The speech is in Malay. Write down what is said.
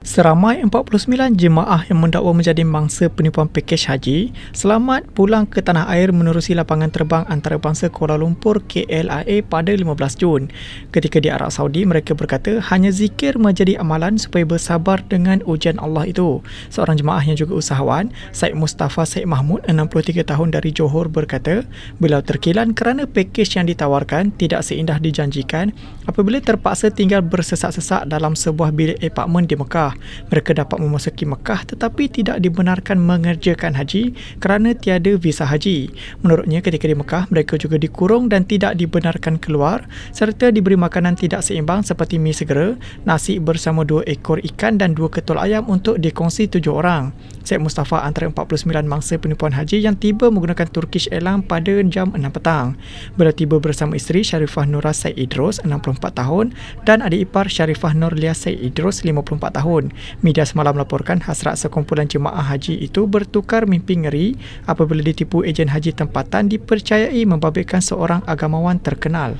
Seramai 49 jemaah yang mendakwa menjadi mangsa penipuan pakej haji selamat pulang ke tanah air menerusi lapangan terbang antarabangsa Kuala Lumpur KLIA pada 15 Jun. Ketika di Arab Saudi, mereka berkata hanya zikir menjadi amalan supaya bersabar dengan ujian Allah itu. Seorang jemaah yang juga usahawan, Syed Mustafa Syed Mahmud, 63 tahun dari Johor berkata, beliau terkilan kerana pakej yang ditawarkan tidak seindah dijanjikan apabila terpaksa tinggal bersesak-sesak dalam sebuah bilik apartmen di Mekah. Mereka dapat memasuki Mekah tetapi tidak dibenarkan mengerjakan haji kerana tiada visa haji. Menurutnya ketika di Mekah, mereka juga dikurung dan tidak dibenarkan keluar serta diberi makanan tidak seimbang seperti mi segera, nasi bersama dua ekor ikan dan dua ketul ayam untuk dikongsi tujuh orang. Syed Mustafa antara 49 mangsa penipuan haji yang tiba menggunakan Turkish Airlines pada jam 6 petang. Beliau tiba bersama isteri Sharifah Nura Syed Idrus, 64 tahun dan adik ipar Sharifah Nurlia Syed Idrus, 54 tahun tahun. Media semalam melaporkan hasrat sekumpulan jemaah haji itu bertukar mimpi ngeri apabila ditipu ejen haji tempatan dipercayai membabitkan seorang agamawan terkenal.